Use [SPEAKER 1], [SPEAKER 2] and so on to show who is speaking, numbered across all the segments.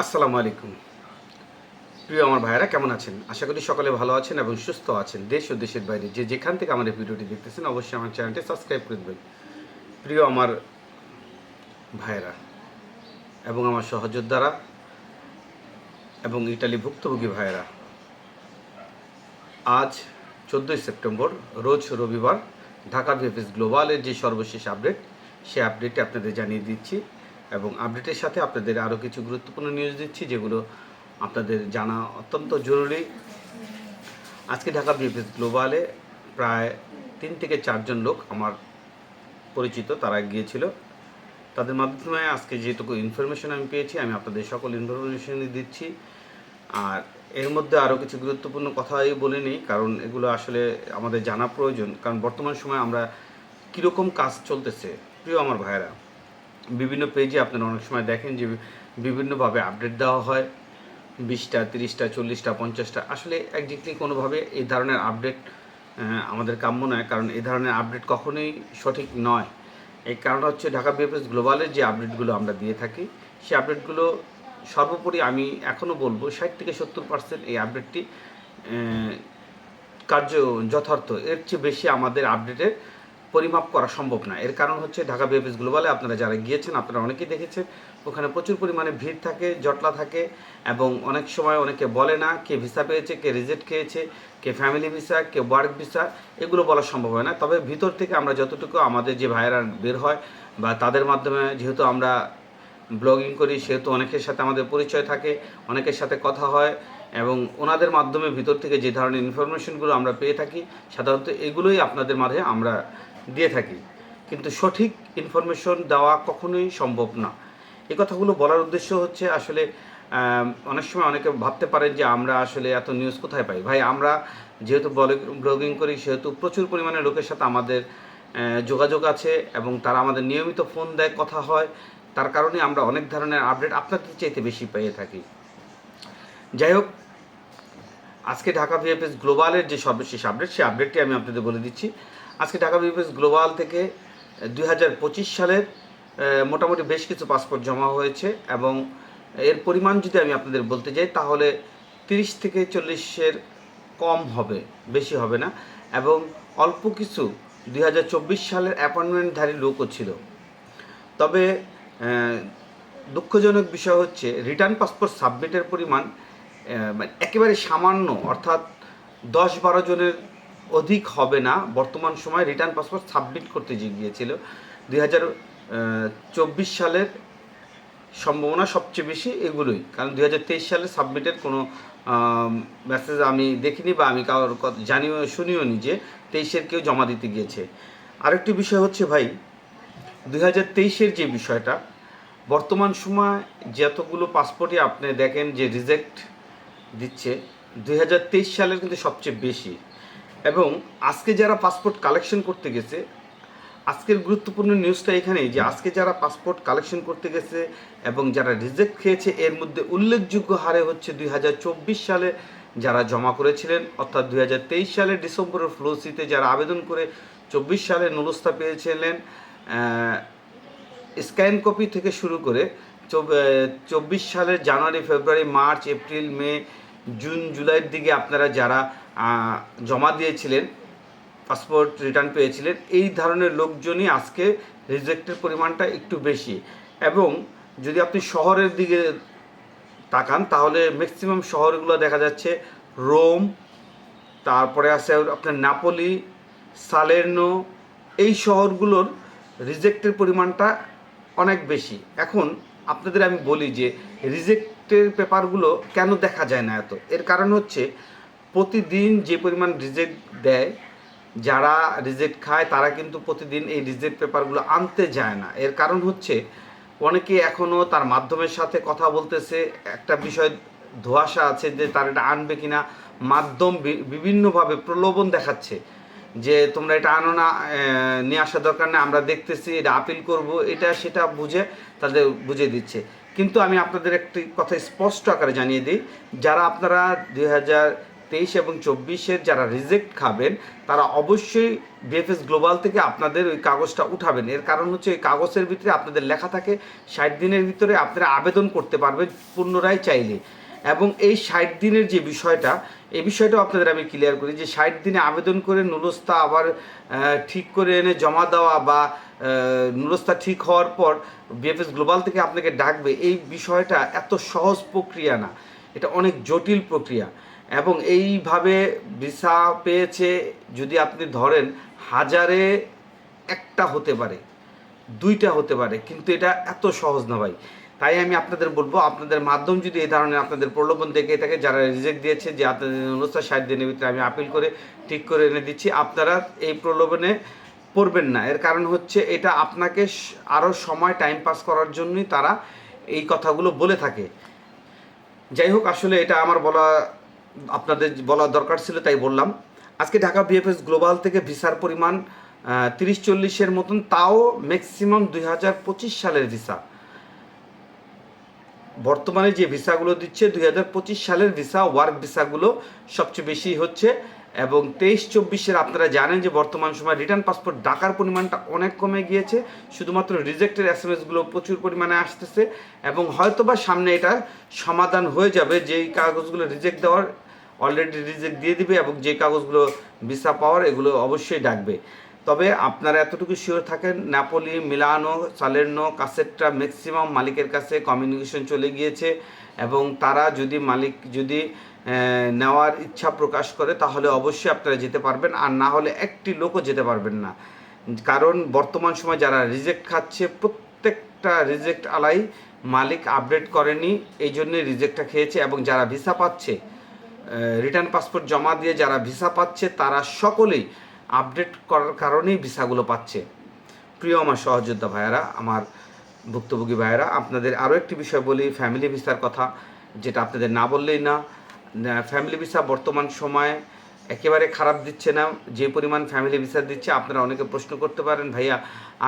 [SPEAKER 1] আসসালামু আলাইকুম। প্রিয় আমার ভাইয়েরা, কেমন আছেন? আশা করি সকলে ভালো আছেন এবং সুস্থ আছেন। দেশ ও দেশের বাইরে যে যেখান থেকে আমাদের ভিডিওটি দেখতেছেন, অবশ্যই আমার চ্যানেলটি সাবস্ক্রাইব করে দেবেন। প্রিয় আমার ভাইয়েরা এবং আমার সহযোদ্ধারা এবং ইটালি ভুক্তভোগী ভাইয়েরা, আজ চোদ্দোই সেপ্টেম্বর, রোজ রবিবার ঢাকা ভিএফএস গ্লোবালের যে সর্বশেষ আপডেট সেই আপডেটটি আপনাদের জানিয়ে দিচ্ছি। এবং আপডেটের সাথে আপনাদের আরও কিছু গুরুত্বপূর্ণ নিউজ দিচ্ছি, যেগুলো আপনাদের জানা অত্যন্ত জরুরি। আজকে ঢাকা ভিএফএস গ্লোবালে প্রায় তিন থেকে চারজন লোক আমার পরিচিত, তারা গিয়েছিল। তাদের মাধ্যমে আজকে যেটুকু ইনফরমেশন আমি পেয়েছি, আমি আপনাদের সকল ইনফরমেশনই দিচ্ছি। আর এর মধ্যে আরও কিছু গুরুত্বপূর্ণ কথাই বলে নিই, কারণ এগুলো আসলে আমাদের জানা প্রয়োজন। কারণ বর্তমান সময়ে আমরা কীরকম কাজ চলতেছে, প্রিয় আমার ভাইয়েরা বিভিন্ন পেজে আপনারা অনেক সময় দেখেন যে বিভিন্নভাবে আপডেট দেওয়া হয়। বিশটা, তিরিশটা, চল্লিশটা, পঞ্চাশটা, আসলে একদিকলি কোনোভাবে এই ধরনের আপডেট আমাদের কাম্য নয়, কারণ এই ধরনের আপডেট কখনোই সঠিক নয়। এই কারণ হচ্ছে ঢাকা বিএফএস গ্লোবালের যে আপডেটগুলো আমরা দিয়ে থাকি, সেই আপডেটগুলো সর্বোপরি আমি এখনও বলব, ষাট থেকে সত্তর পার্সেন্ট এই আপডেটটি কার্য, যথার্থ, এর চেয়ে বেশি আমাদের আপডেটের পরিমাপ করা সম্ভব না। এর কারণ হচ্ছে ঢাকা বিএফএস গ্লোবালে আপনারা যারা গিয়েছেন, আপনারা অনেকেই দেখেছেন, ওখানে প্রচুর পরিমাণে ভিড় থাকে, জটলা থাকে এবং অনেক সময় অনেকে বলে না কে ভিসা পেয়েছে, কে রিজেক্ট খেয়েছে, কে ফ্যামিলি ভিসা, কে ওয়ার্ক ভিসা, এগুলো বলা সম্ভব হয় না। তবে ভিতর থেকে আমরা যতটুকু আমাদের যে ভাইয়েরা বের হয় বা তাদের মাধ্যমে যেহেতু আমরা ব্লগিং করি, সেহেতু অনেকের সাথে আমাদের পরিচয় থাকে, অনেকের সাথে কথা হয় এবং ওনাদের মাধ্যমে ভিতর থেকে যে ধরনের ইনফরমেশনগুলো আমরা পেয়ে থাকি, সাধারণত এগুলোই আপনাদের মাঝে আমরা দিয়ে থাকি। কিন্তু সঠিক ইনফরমেশন দেওয়া কখনোই সম্ভব না। এই কথাগুলো বলার উদ্দেশ্য হচ্ছে আসলে অনেক সময় অনেকে ভাবতে পারেন যে আমরা আসলে এত নিউজ কোথায় পাই? ভাই, আমরা যেহেতু ব্লগিং করি, সেহেতু প্রচুর পরিমাণে লোকের সাথে আমাদের যোগাযোগ আছে এবং তারা আমাদের নিয়মিত ফোন দেয়, কথা হয়। তার কারণে আমরা অনেক ধরনের আপডেট আপনাদের চাইতে বেশি পেয়ে থাকি। যাই হোক, আজকে ঢাকা ভিএফএস গ্লোবালের যে সর্বশেষ আপডেট সেই আপডেটটি আমি আপনাদের বলে দিচ্ছি। আজকে ঢাকা ভিএফএস গ্লোবাল থেকে দুই হাজার পঁচিশ সালের মোটামুটি বেশ কিছু পাসপোর্ট জমা হয়েছে এবং এর পরিমাণ যদি আমি আপনাদের বলতে যাই, তাহলে তিরিশ থেকে চল্লিশের কম হবে, বেশি হবে না। এবং অল্প কিছু দুই হাজার চব্বিশ সালের অ্যাপয়েন্টমেন্টধারী লোকও ছিল। তবে দুঃখজনক বিষয় হচ্ছে, রিটার্ন পাসপোর্ট সাবমিটের পরিমাণ একেবারে সামান্য, অর্থাৎ দশ বারো জনের অধিক হবে না। বর্তমান সময় রিটার্ন পাসপোর্ট সাবমিট করতে গিয়েছিল, দুই হাজার চব্বিশ সালের সম্ভাবনা সবচেয়ে বেশি এগুলোই। কারণ দুই হাজার তেইশ সালে সাবমিটের কোনো মেসেজ আমি দেখিনি বা আমি কারোর কথা জানিও, শুনিও নি যে তেইশের কেউ জমা দিতে গিয়েছে। আরেকটি বিষয় হচ্ছে ভাই, দুই হাজার তেইশের যে বিষয়টা, বর্তমান সময় যতগুলো পাসপোর্টই আপনি দেখেন যে রিজেক্ট দিচ্ছে, দুই হাজার তেইশ সালের কিন্তু সবচেয়ে বেশি। এবং আজকে যারা পাসপোর্ট কালেকশন করতে গেছে, আজকের গুরুত্বপূর্ণ নিউজটা এখানেই যে আজকে যারা পাসপোর্ট কালেকশন করতে গেছে এবং যারা রিজেক্ট খেয়েছে, এর মধ্যে উল্লেখযোগ্য হারে হচ্ছে দুই হাজার চব্বিশ সালে যারা জমা করেছিলেন, অর্থাৎ দু হাজার তেইশ সালের ডিসেম্বরের ফ্লোসিতে যারা আবেদন করে চব্বিশ সালে নুরস্তা পেয়েছিলেন স্ক্যান কপি থেকে শুরু করে চব্বিশ সালের January, February, March, April, May, June, জুলাইয়ের দিকে আপনারা যারা জমা দিয়েছিলেন পাসপোর্ট রিটার্ন পেয়েছিলেন। এই ধরনের লোকজনই আজকে রিজেক্টের পরিমাণটা একটু বেশি। এবং যদি আপনি শহরের দিকে তাকান, তাহলে ম্যাক্সিমাম শহরগুলো দেখা যাচ্ছে রোম, তারপরে আছে আপনার নাপোলি, সালের্নো, এই শহরগুলোর রিজেক্টের পরিমাণটা অনেক বেশি। এখন আপনাদের আমি বলি যে রিজেক্টের পেপারগুলো কেন দেখা যায় না এত? এর কারণ হচ্ছে প্রতিদিন যে পরিমাণ রিজেক্ট দেয়, যারা রিজেক্ট খায়, তারা কিন্তু প্রতিদিন এই রিজেক্ট পেপারগুলো আনতে যায় না। এর কারণ হচ্ছে, অনেকে এখনও তার মাধ্যমের সাথে কথা বলতেছে, একটা বিষয় ধোয়াশা আছে যে তার এটা আনবে কিনা। মাধ্যম বিভিন্নভাবে প্রলোভন দেখাচ্ছে যে তোমরা এটা আনো না নিয়ে আসার দরকার নেই, আমরা দেখতেছি, এটা আপিল করব, এটা সেটা বুঝে তাদের বুঝিয়ে দিচ্ছে। কিন্তু আমি আপনাদের একটি কথা স্পষ্ট আকারে জানিয়ে দিই, যারা আপনারা দুই হাজার তেইশ এবং চব্বিশের যারা রিজেক্ট খাবেন তারা অবশ্যই বিএফএস গ্লোবাল থেকে আপনাদের ওই কাগজটা উঠাবেন। এর কারণ হচ্ছে ওই কাগজের ভিতরে আপনাদের লেখা থাকে ষাট দিনের ভিতরে আপনারা আবেদন করতে পারবেন পুনরায় চাইলে। এবং এই ষাট দিনের যে বিষয়টা এই বিষয়টাও আপনাদের আমি ক্লিয়ার করি যে ষাট দিনে আবেদন করে নুরস্তা আবার ঠিক করে এনে জমা দেওয়া বা আহ, নুরস্তা ঠিক হওয়ার পর বিএফএস গ্লোবাল থেকে আপনাকে ডাকবে এই বিষয়টা এত সহজ প্রক্রিয়া না। এটা অনেক জটিল প্রক্রিয়া। এবং এইভাবে ভিসা পেয়েছে, যদি আপনি ধরেন হাজারে একটা হতে পারে, দুইটা হতে পারে, কিন্তু এটা এত সহজ না ভাই। তাই আমি আপনাদের বলব, আপনাদের মাধ্যম যদি এই ধরনের আপনাদের প্রলোভন দেখে থাকে, যারা রিজেক্ট দিয়েছে, যে আপনাদের অনুষ্ঠান ষাট দিনের ভিতরে আমি আপিল করে ঠিক করে এনে দিচ্ছি, আপনারা এই প্রলোভনে পড়বেন না। এর কারণ হচ্ছে এটা আপনাকে আরও সময় টাইম পাস করার জন্যই তারা এই কথাগুলো বলে থাকে। যাই হোক, আসলে এটা আমার বলা আপনাদের বলা দরকার ছিল, তাই বললাম। আজকে ঢাকা বিএফএস গ্লোবাল থেকে ভিসার পরিমাণ তিরিশ চল্লিশের মতন, তাও ম্যাক্সিমাম দুই হাজার পঁচিশ সালের ভিসা। বর্তমানে যে ভিসাগুলো দিচ্ছে, দুই হাজার পঁচিশ সালের ভিসা, ওয়ার্ক ভিসাগুলো সবচেয়ে বেশি হচ্ছে। এবং তেইশ চব্বিশের, আপনারা জানেন যে বর্তমান সময় রিটার্ন পাসপোর্ট ডাকার পরিমাণটা অনেক কমে গিয়েছে। শুধুমাত্র রিজেক্টের এস এম এসগুলো প্রচুর পরিমাণে আসতেছে। এবং হয়তোবা সামনে এটা সমাধান হয়ে যাবে, যেই কাগজগুলো রিজেক্ট দেওয়ার অলরেডি রিজেক্ট দিয়ে দিবে এবং যে কাগজগুলো ভিসা পাওয়ার এগুলো অবশ্যই ডাকবে। তবে আপনারা এতটুকু শিওর থাকেন ন্যাপোলি মিলানো সালের্নো কাসেটটা ম্যাক্সিমাম মালিকের কাছে কমিউনিকেশন চলে গিয়েছে এবং তারা যদি মালিক, যদি নেওয়ার ইচ্ছা প্রকাশ করে তাহলে অবশ্যই আপনারা যেতে পারবেন। আর না হলে একটি লোকও যেতে পারবেন না। কারণ বর্তমান সময় যারা রিজেক্ট খাচ্ছে, প্রত্যেকটা রিজেক্ট আলাই মালিক আপডেট করেনি, এই জন্যে রিজেক্টটা খেয়েছে এবং যারা ভিসা পাচ্ছে রিটার্ন পাসপোর্ট জমা দিয়ে যারা ভিসা পাচ্ছে, তারা সকলেই আপডেট করার কারণেই ভিসাগুলো পাচ্ছে। প্রিয় আমার সহযোদ্ধা ভাইয়েরা, আমার ভুক্তভোগী ভাইয়েরা, আপনাদের আরও একটি বিষয় বলি ফ্যামিলি ভিসার কথা, যেটা আপনাদের না বললেই না। ফ্যামিলি ভিসা বর্তমান সময়ে একেবারে খারাপ দিচ্ছে না। যে পরিমাণ ফ্যামিলি ভিসা দিচ্ছে, আপনারা অনেকে প্রশ্ন করতে পারেন, ভাইয়া,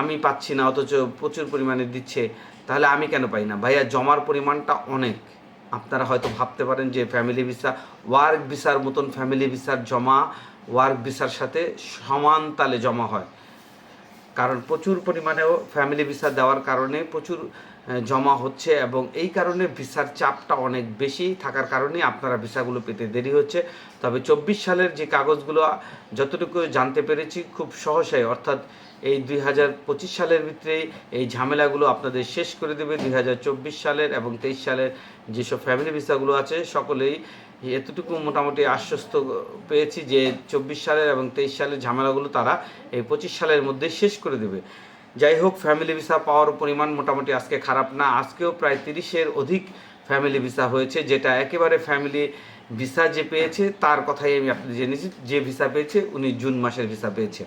[SPEAKER 1] আমি পাচ্ছি না, অথচ প্রচুর পরিমাণে দিচ্ছে, তাহলে আমি কেন পাই না? ভাইয়া, জমার পরিমাণটা অনেক। আপনারা হয়তো ভাবতে পারেন যে ফ্যামিলি ভিসা ওয়ার্ক ভিসার মতন ফ্যামিলি ভিসার জমা ওয়ার্ক ভিসার সাথে সমান তালে জমা হয়। কারণ প্রচুর পরিমাণেও ফ্যামিলি ভিসা দেওয়ার কারণে প্রচুর জমা হচ্ছে এবং এই কারণে ভিসার চাপটা অনেক বেশি থাকার কারণে আপনারা ভিসাগুলো পেতে দেরি হচ্ছে। তবে চব্বিশ সালের যে কাগজগুলো, যতটুকু জানতে পেরেছি, খুব সহসাই। অর্থাৎ এই দুই হাজার পঁচিশ সালের ভিতরেই এই ঝামেলাগুলো আপনাদের শেষ করে দেবে দুই হাজার চব্বিশ সালের এবং তেইশ সালের যেসব ফ্যামিলি ভিসাগুলো আছে, সকলেই এতটুকু মোটামুটি আশ্বস্ত পেয়েছি যে চব্বিশ সালের এবং তেইশ সালের ঝামেলাগুলো তারা এই পঁচিশ সালের মধ্যে শেষ করে দেবে। যাই হোক ফ্যামিলি ভিসা পাওয়ার পরিমাণ মোটামুটি আজকে খারাপ না, আজকেও প্রায় তিরিশের অধিক ফ্যামিলি ভিসা হয়েছে, যেটা একেবারে ফ্যামিলি ভিসা যে পেয়েছে, তার কথাই আমি আপনি জেনেছি, যে ভিসা পেয়েছে, উনি জুন মাসের ভিসা পেয়েছে।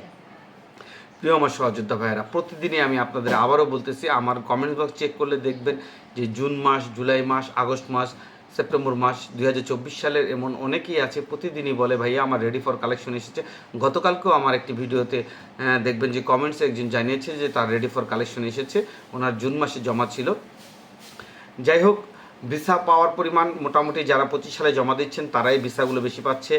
[SPEAKER 1] প্রিয় আমার সহযোদ্ধা ভাইয়েরা, প্রতিদিনই আমি আপনাদের আবারও বলতেছি, আমার কমেন্ট বক্স চেক করলে দেখবেন যে জুন মাস, জুলাই মাস, আগস্ট মাস, সেপ্টেম্বর মাস দুই হাজার চব্বিশ সালের এমন অনেকেই আছে, প্রতিদিনই বলে, ভাইয়া, আমার রেডি ফর কালেকশন এসেছে। গতকালকেও আমার একটি ভিডিওতে দেখবেন যে কমেন্টসে একজন জানিয়েছে যে তার রেডি ফর কালেকশন এসেছে, ওনার জুন মাসে জমা ছিল। যাই হোক ভিসা পাওয়ার পরিমাণ মোটামুটি যারা পঁচিশ সালে জমা দিচ্ছেন, তারাই ভিসাগুলো বেশি পাচ্ছে।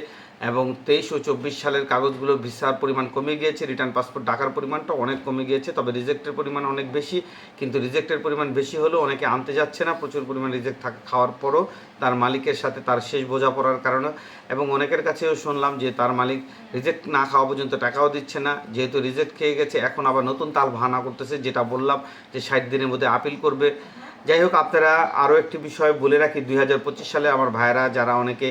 [SPEAKER 1] এবং তেইশ ও চব্বিশ সালের কাগজগুলো ভিসার পরিমাণ কমে গিয়েছে রিটার্ন পাসপোর্ট ডাকার পরিমাণটা অনেক কমে গিয়েছে, তবে রিজেক্টের পরিমাণ অনেক বেশি। কিন্তু রিজেক্টের পরিমাণ বেশি হলেও অনেকে আনতে যাচ্ছে না, প্রচুর পরিমাণ রিজেক্ট খাওয়ার পরও তার মালিকের সাথে তার শেষ বোঝাপড়ার কারণে। এবং অনেকের কাছেও শুনলাম যে তার মালিক রিজেক্ট না খাওয়া পর্যন্ত টাকাও দিচ্ছে না, যেহেতু রিজেক্ট খেয়ে গেছে, এখন আবার নতুন তাল ভানা করতেছে, যেটা বললাম যে ষাট দিনের মধ্যে আপিল করবে। যাই হোক, আপনারা আরও একটি বিষয় বলে রাখি, দুই হাজার পঁচিশ সালে আমার ভাইয়েরা যারা অনেকে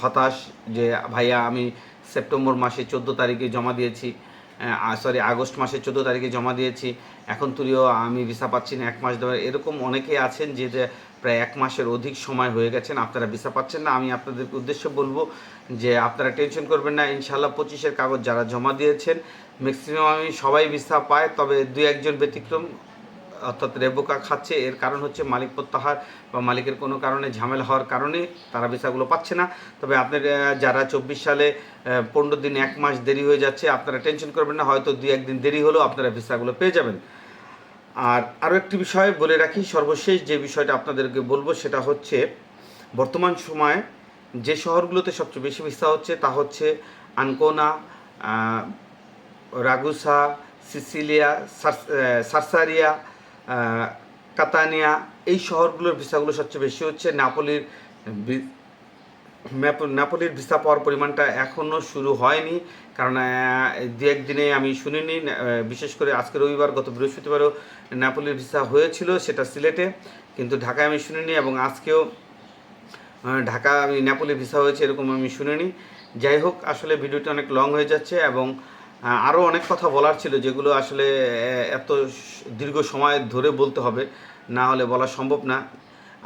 [SPEAKER 1] হতাশ যে, ভাইয়া, আমি সেপ্টেম্বর মাসে চোদ্দ তারিখে জমা দিয়েছি সরি আগস্ট মাসের চোদ্দ তারিখে জমা দিয়েছি, এখন তুলিও আমি ভিসা পাচ্ছি না, এক মাস দেওয়ার এরকম অনেকেই আছেন যে প্রায় এক মাসের অধিক সময় হয়ে গেছেন, আপনারা ভিসা পাচ্ছেন না। আমি আপনাদেরকে উদ্দেশ্য বলব যে, আপনারা টেনশন করবেন না ইনশাল্লাহ পঁচিশের কাগজ যারা জমা দিয়েছেন ম্যাক্সিমাম আমি সবাই ভিসা পায়, তবে দুই একজন ব্যতিক্রম। অর্থাৎ রেবোকা খাচ্ছে, এর কারণ হচ্ছে মালিক প্রত্যাহার বা মালিকের কোনো কারণে ঝামেলা হওয়ার কারণে তারা ভিসাগুলো পাচ্ছে না। তবে আপনার যারা চব্বিশ সালে পনেরো দিন এক মাস দেরি হয়ে যাচ্ছে, আপনারা টেনশন করবেন না, হয়তো দুই একদিন দেরি হলেও আপনারা ভিসাগুলো পেয়ে যাবেন। আর আরও একটি বিষয় বলে রাখি, সর্বশেষ যে বিষয়টা আপনাদেরকে বলব সেটা হচ্ছে, বর্তমান সময়ে যে শহরগুলোতে সবচেয়ে বেশি ভিসা হচ্ছে তা হচ্ছে আনকোনা রাগুসা, সিসিলিয়া, সার্স- সার্সারিয়া কাতানিয়া, এই শহরগুলোর ভিসাগুলো সবচেয়ে বেশি হচ্ছে। নাপোলির নাপোলির ভিসা পাওয়ার পরিমাণটা এখনও শুরু হয়নি। কারণ দু একদিনে আমি শুনিনি বিশেষ করে আজকে রবিবার, গত বৃহস্পতিবারও নাপোলির ভিসা হয়েছিল সেটা সিলেটে। কিন্তু ঢাকায় আমি শুনিনি এবং আজকেও ঢাকা আমি নেপালি ভিসা হয়েছে এরকম আমি শুনিনি। যাই হোক, আসলে ভিডিওটি অনেক লং হয়ে যাচ্ছে এবং আরও অনেক কথা বলার ছিল যেগুলো আসলে এত দীর্ঘ সময় ধরে বলতে হবে, না হলে বলা সম্ভব না।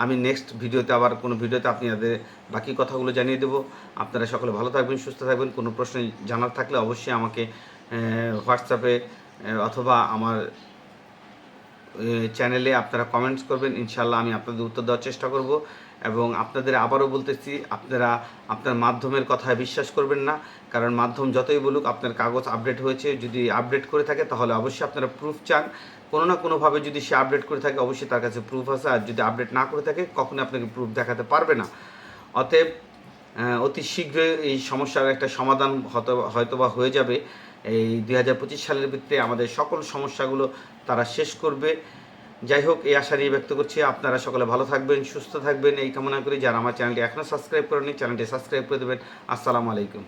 [SPEAKER 1] আমি নেক্সট ভিডিওতে আবার কোনো ভিডিওতে আপনাদের বাকি কথাগুলো জানিয়ে দেবো। আপনারা সকলে ভালো থাকবেন, সুস্থ থাকবেন, কোনো প্রশ্ন জানার থাকলে অবশ্যই আমাকে হোয়াটসঅ্যাপে অথবা আমার চ্যানেলে আপনারা কমেন্টস করবেন। ইনশাল্লাহ আমি আপনাদের উত্তর দেওয়ার চেষ্টা করব। এবং আপনাদের আবারও বলতেছি, আপনারা আপনার মাধ্যমের কথায় বিশ্বাস করবেন না, কারণ মাধ্যম যতই বলুক আপনার কাগজ আপডেট হয়েছে, যদি আপডেট করে থাকে তাহলে অবশ্যই আপনারা প্রুফ চান। কোনো না কোনোভাবে যদি সে আপডেট করে থাকে, অবশ্যই তার কাছে প্রুফ আছে, আর যদি আপডেট না করে থাকে, কখনোই আপনাকে প্রুফ দেখাতে পারবে না। অতএব অতি শীঘ্রই এই সমস্যার একটা সমাধান হয়তো হয়তোবা হয়ে যাবে। এই দুই হাজার পঁচিশ সালের ভিত্তিতে আমাদের সকল সমস্যাগুলো তারা শেষ করবে। যাই হোক এই আশা নিয়ে ব্যক্ত করছি। আপনারা সকলে ভালো থাকবেন, সুস্থ থাকবেন। এই কামনা করি। যারা আমার চ্যানেলটি এখনও সাবস্ক্রাইব করেনি চ্যানেলটি সাবস্ক্রাইব করে দেবেন। আসসালামু আলাইকুম।